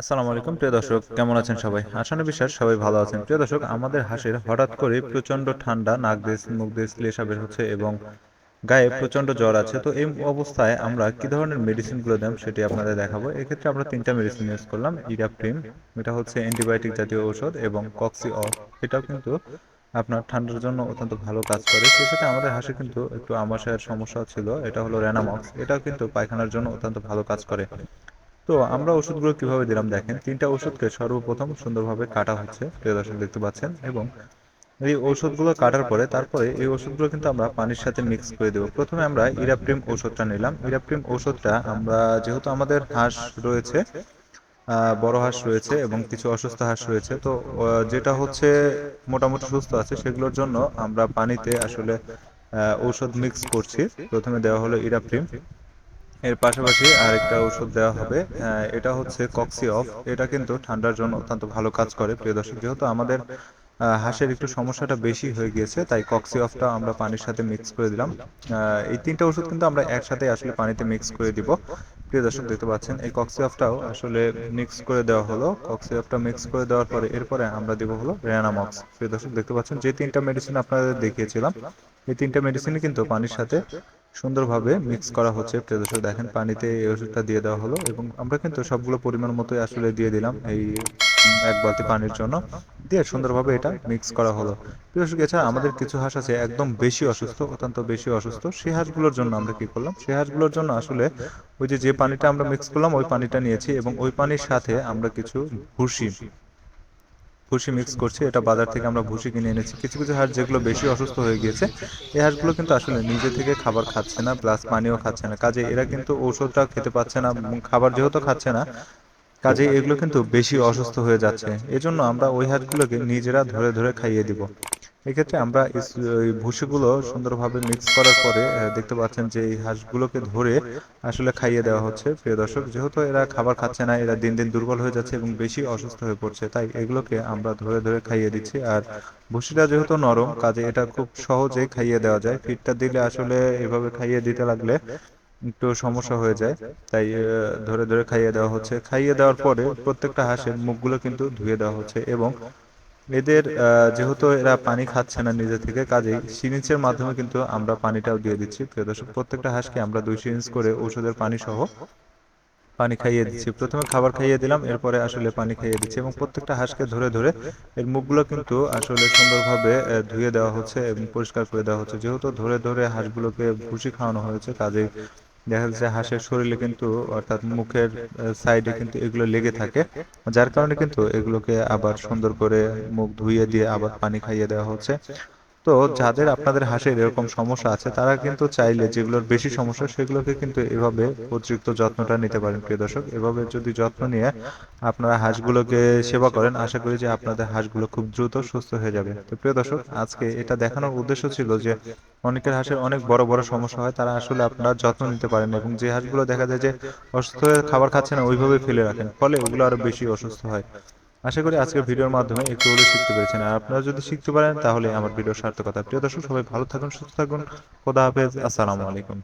আসসালামু আলাইকুম, প্রিয় দর্শক, কেমন আছেন সবাই? আসানো বিশ্বাস, সবাই ভালো আছেন। প্রিয় দর্শক, আমাদের হাঁসের হঠাৎ করে প্রচণ্ড ঠান্ডা, নাক দিয়ে মুখ দিয়ে শ্লেষা বের হচ্ছে এবং গায়ে প্রচণ্ড জ্বর আছে। তো এই অবস্থায় আমরা কি ধরনের মেডিসিনগুলো দেব সেটি আপনাদের দেখাবো। এক্ষেত্রে আমরা তিনটা মেডিসিন ইউজ করলাম ইরাপ্রিম এটা হচ্ছে অ্যান্টিবায়োটিক জাতীয় ঔষধ, এবং কক্সি অফ এটাও কিন্তু আপনার ঠান্ডার জন্য অত্যন্ত ভালো কাজ করে। সেই সাথে আমাদের হাঁসে কিন্তু একটু আমাশয়ের সমস্যা ছিল, এটা হলো রেনামক্স এটাও কিন্তু পায়খানার জন্য অত্যন্ত ভালো কাজ করে। তো আমরা ওষুধগুলো কীভাবে দিলাম দেখেন, তিনটা ওষুধকে সর্বপ্রথম সুন্দরভাবে কাটা হচ্ছে, প্রিয় দর্শক দেখতে পাচ্ছেন, এবং এই ওষুধগুলো কাটার পরে তারপরে এই ওষুধগুলো কিন্তু আমরা পানির সাথে মিক্স করে দেবো। প্রথমে আমরা ইরাপ্রিম ওষুধটা নিলাম। ইরাপ্রিম ওষুধটা আমরা, যেহেতু আমাদের হাঁস রয়েছে বড় হাঁস রয়েছে এবং কিছু অসুস্থ হাঁস রয়েছে, তো যেটা হচ্ছে মোটামুটি সুস্থ আছে, সেগুলোর জন্য আমরা পানিতে আসলে ঔষধ মিক্স করছি। প্রথমে দেওয়া হলো ইরাপ্রিম। এর পাশাপাশি আরেকটা ওষুধ দেওয়া হবে। এটা হচ্ছে কক্সি অফ। এটা কিন্তু ঠান্ডার জন্য অত্যন্ত ভালো কাজ করে, প্রিয় দর্শক। যেহেতু আমাদের হাঁসের একটু সমস্যাটা বেশি হয়ে গিয়েছে, তাই কক্সি অফটা আমরা পানির সাথে মিক্স করে দিলাম। এই তিনটা ওষুধ কিন্তু আমরা একসাথে আসলে পানিতে মিক্স করে দিব। প্রিয় দর্শক, দেখতে পাচ্ছেন, এই কক্সি অফটাও আসলে মিক্স করে দেওয়া হলো। কক্সি অফটা মিক্স করে দেওয়ার পরে এরপরে আমরা দিব হলো রেনামক্স প্রিয় দর্শক, দেখতে পাচ্ছেন, যে তিনটা মেডিসিন আপনাদের দেখিয়েছিলাম, এই তিনটা মেডিসিনই কিন্তু পানির সাথে সুন্দরভাবে মিক্স করা হচ্ছে। প্রিয় দেখেন, পানিতে এই ওষুধটা দিয়ে দেওয়া হলো এবং আমরা কিন্তু সবগুলো পরিমাণ মতোই আসলে দিয়ে দিলাম এই এক বালতি পানির জন্য। দিয়ে সুন্দরভাবে এটা মিক্স করা হলো। প্রিয় দর্শক, এছাড়া আমাদের কিছু হাঁস আছে একদম বেশি অসুস্থ, অত্যন্ত বেশি অসুস্থ। সেই হাঁসগুলোর জন্য আমরা কি করলাম? সেই হাঁসগুলোর জন্য আসলে ওই যে যে পানিটা আমরা মিক্স করলাম, ওই পানিটা নিয়েছি এবং ওই পানির সাথে আমরা কিছু ভুসি ভুসি মিক্স করছি, এটা বাজার থেকে আমরা ভুসি কিনে এনেছি। কিছু কিছু হাঁস যেগুলো বেশি অসুস্থ হয়ে গিয়েছে, এই হাঁসগুলো কিন্তু আসলে নিজে থেকে খাবার খাচ্ছে না প্লাস পানিও খাচ্ছে না। কাজে এরা কিন্তু ঔষধটা খেতে পাচ্ছে না খাবার যেহেতু খাচ্ছে না, কাজে এগুলো কিন্তু বেশি অসুস্থ হয়ে যাচ্ছে। এজন্য আমরা ওই হাঁসগুলোকে নিজেরা ধরে ধরে খাইয়ে দিব। এক্ষেত্রে আমরা ভুসিগুলো সুন্দরভাবে মিক্স করার পরে দেখতে পাচ্ছেন যে এই হাঁসগুলোকে ধরে আসলে খাইয়ে দেওয়া হচ্ছে। প্রিয় দর্শক যেহেতু এরা খাবার খাচ্ছে না এরা দিন দিন দুর্বল হয়ে যাচ্ছে এবং বেশি অসুস্থ হয়ে পড়ছে তাই এগুলোকে আমরা ধরে ধরে খাইয়ে দিচ্ছি। আর ভুসিটা যেহেতু নরম কাজে এটা খুব সহজে খাইয়ে দেওয়া যায়। ফিটটা দিলে আসলে এভাবে খাইয়ে দিতে লাগলে একটু সমস্যা হয়ে যায়। তাই ধরে ধরে খাইয়ে দেওয়া হচ্ছে। খাইয়ে দেওয়ার পরে প্রত্যেকটা হাঁসের মুখগুলো কিন্তু ধুয়ে দেওয়া হচ্ছে এবং এদের যেহেতু এরা পানি খাচ্ছে না নিজে থেকে, কাজেই সিরিঞ্জের মাধ্যমে কিন্তু আমরা পানিটাও দিয়ে দিচ্ছি। প্রিয় দর্শক, প্রত্যেকটা হাঁসকে আমরা দুই সিরিঞ্জ করে ঔষধের পানি সহ পানি খাইয়ে দিচ্ছি। প্রথমে খাবার খাইয়ে দিলাম, এরপরে আসলে পানি খাইয়ে দিচ্ছি এবং প্রত্যেকটা হাঁসকে ধরে ধরে এর মুখগুলো কিন্তু আসলে সুন্দরভাবে ধুয়ে দেওয়া হচ্ছে এবং পরিষ্কার করে দেওয়া হচ্ছে। যেহেতু ধরে ধরে হাঁসগুলোকে ভুসি খাওয়ানো হয়েছে, কাজেই দেখা যাচ্ছে হাঁসের শরীরে কিন্তু অর্থাৎ মুখের সাইডে কিন্তু এগুলো লেগে থাকে যার কারণে কিন্তু এগুলোকে আবার সুন্দর করে মুখ ধুইয়ে দিয়ে আবার পানি খাইয়ে দেওয়া হচ্ছে। তো যাদের আপনাদের হাঁসের এরকম সমস্যা আছে, তারা কিন্তু চাইলে যেগুলোর বেশি সমস্যা সেগুলোকে কিন্তু এভাবে অতিরিক্ত যত্নটা নিতে পারেন, প্রিয় দর্শক। এভাবে যদি যত্ন নিয়ে আপনারা হাঁসগুলোকে সেবা করেন, আশা করি যে আপনাদের হাঁসগুলো খুব দ্রুত সুস্থ হয়ে যাবে। তো প্রিয় দর্শক, আজকে এটা দেখানোর উদ্দেশ্য ছিল যে অনেকের হাঁসের অনেক বড় বড় সমস্যা হয়, তারা আসলে আপনার যত্ন নিতে পারেন এবং যে হাঁসগুলো দেখা যায় যে অসুস্থ হয়ে খাবার খাচ্ছে না, ওইভাবে ফেলে রাখেন, ফলে ওগুলো আরও বেশি অসুস্থ হয়। আশা করি আজকের ভিডিওর মাধ্যমে একটু হলেও শিখতে পেরেছেন। আর আপনারা যদি শিখতে পারেন, তাহলে আমার ভিডিও সার্থকতা। প্রিয় দর্শক, সবাই ভালো থাকুন, সুস্থ থাকুন। খোদা হাফেজ। আসসালামু আলাইকুম।